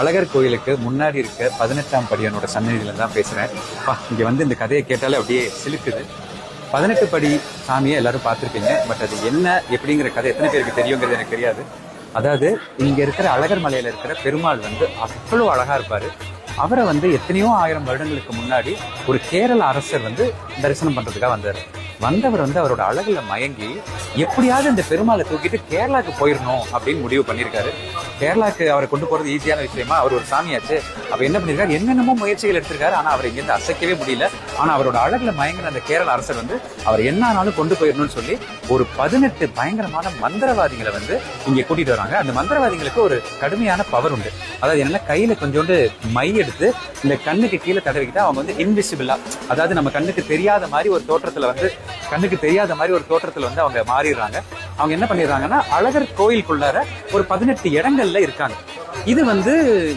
அழகர் கோயிலுக்கு முன்னாடி இருக்க பதினெட்டாம் படியனோட சன்னதியில தான் பேசுறேன். இங்க வந்து இந்த கதையை கேட்டாலே அப்படியே சிலுக்குது. பதினெட்டு படி சாமியை எல்லாரும் பார்த்துருப்பீங்க பட் அது என்ன எப்படிங்கிற கதை எத்தனை பேருக்கு தெரியுங்கிறது எனக்கு தெரியாது. அதாவது இங்க இருக்கிற அழகர் மலையில இருக்கிற பெருமாள் வந்து அவ்வளோ அழகா இருப்பாரு. அவரை வந்து எத்தனையோ ஆயிரம் வருடங்களுக்கு முன்னாடி ஒரு கேரள அரசர் வந்து தரிசனம் பண்றதுக்காக வந்தார். வந்தவர் வந்து அவரோட அழகுல மயங்கி எப்படியாவது இந்த பெருமாளை தூக்கிட்டு கேரளாக்கு போயிடணும் அப்படின்னு முடிவு பண்ணியிருக்காரு. கேரளாக்கு அவரை கொண்டு போறது ஈஸியான விஷயமா? அவர் ஒரு சாமியாச்சு. அப்ப என்ன பண்ணிருக்காரு? என்னென்னமோ முயற்சிகள் எடுத்திருக்காரு. ஆனா அவரை இங்கிருந்து அசைக்கவே முடியல. ஆனா அவரோட அழகுல மயங்கின அந்த கேரள அரசர் வந்து அவர் என்ன ஆனாலும் கொண்டு போயிடணும்னு சொல்லி ஒரு பதினெட்டு பயங்கரமான மந்திரவாதிகளை வந்து இங்க கூட்டிட்டு வராங்க. அந்த மந்திரவாதிகளுக்கு ஒரு கடுமையான பவர் உண்டு. அதாவது என்னன்னா கையில கொஞ்சோண்டு மை எடுத்து இந்த கண்ணுக்கு கீழே தடவிக்கிட்டு அவங்க வந்து இன்விசிபிளா அதாவது நம்ம கண்ணுக்கு தெரியாத மாதிரி ஒரு தோற்றத்துல வந்து கண்ணுக்கு தெரியாத மாதிரி ஒரு தோற்றத்துல வந்து அவங்க மாறிடுறாங்க. அவங்க என்ன பண்ணிடுறாங்கன்னா அழகர் கோயிலுக்குள்ளார ஒரு பதினெட்டு இடங்கள்ல இருக்காங்க. இது வந்து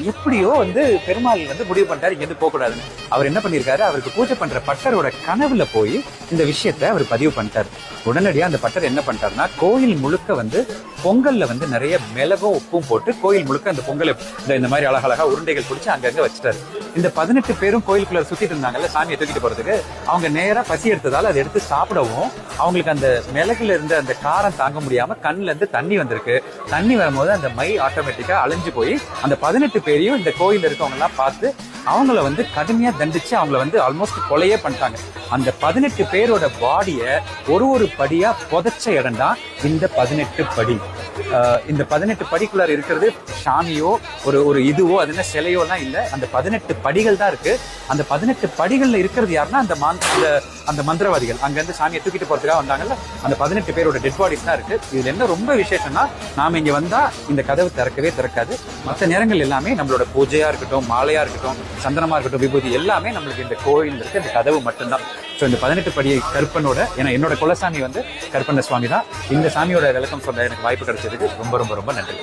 எப்படியோ வந்து பெருமாள் வந்து முடிவு பண்ணிட்டாரு இங்க இருந்து போக அவர் என்ன பண்ணிருக்காரு அவருக்கு பூஜை பண்ற பட்டரோட கனவுல போய் இந்த விஷயத்த அவர் பதிவு பண்ணிட்டாரு. உடனடியா அந்த பட்டர் என்ன பண்ணிட்டாருன்னா கோயில் முழுக்க வந்து பொங்கல்ல வந்து நிறைய மிளகும் உப்பும் போட்டு கோயில் முழுக்க அந்த பொங்கலை இந்த இந்த மாதிரி அழகழகா உருண்டைகள் பிடிச்சி அங்கங்க வச்சுட்டாரு. இந்த பதினெட்டு பேரும் கோயிலுக்குள்ள சுத்திட்டு இருந்தாங்கல்ல சாமியை தூக்கிட்டு போறதுக்கு அவங்க நேரா பசி எடுத்ததால அதை எடுத்து சாப்பிடவும் அவங்களுக்கு அந்த மிளகுல இருந்த அந்த காரம் தாங்க முடியாம கண்ணுல இருந்து தண்ணி வந்திருக்கு. தண்ணி வரும்போது அந்த மை ஆட்டோமேட்டிக்கா அழிஞ்சு போய் அந்த பதினெட்டு பேரையும் இந்த கோயில் இருக்கவங்க எல்லாம் பார்த்து அவங்கள வந்து கடுமையா தண்டிச்சு அவங்கள வந்து ஆல்மோஸ்ட் கொலையே பண்ணிட்டாங்க. அந்த பதினெட்டு பேரோட பாடிய ஒரு ஒரு படியா புதைச்ச இடம் தான் இந்த பதினெட்டு படி. இந்த பதினெட்டு படிக்குள்ளார இருக்கிறது சாமியோ ஒரு ஒரு இதுவோ அது என்ன சிலையோ எல்லாம் இல்ல. அந்த பதினெட்டு படிகள் தான் இருக்கு. அந்த பதினெட்டு படிகள்ல இருக்கிறது யாருன்னா அந்த மாந்- அந்த அந்த மந்திரவாதிகள். அங்க இருந்து சாமியை தூக்கிட்டு போறதுக்காக வந்தாங்கல்ல அந்த பதினெட்டு பேரோட டெட் பாடிஸ் தான் இருக்கு. இதுல என்ன ரொம்ப விசேஷம்னா நாம இங்க வந்தா இந்த கதவு திறக்கவே திறக்காது. மற்ற நேரங்கள் எல்லாமே நம்மளோட பூஜையா இருக்கட்டும் மாலையா இருக்கட்டும் சந்தனமா இருக்கட்டும் விபூதி எல்லாமே நம்மளுக்கு இந்த கோயில் இருக்கு இந்த கதவு மட்டும்தான். ஸோ இந்த பதினெட்டு படி கருப்பனோட ஏன்னா என்னோட குலசாமி வந்து கருப்பண்ண சுவாமி தான் இந்த சாமியோட விளக்கம் சொல்ல எனக்கு வாய்ப்பு கிடைச்சதுக்கு ரொம்ப ரொம்ப ரொம்ப நன்றி.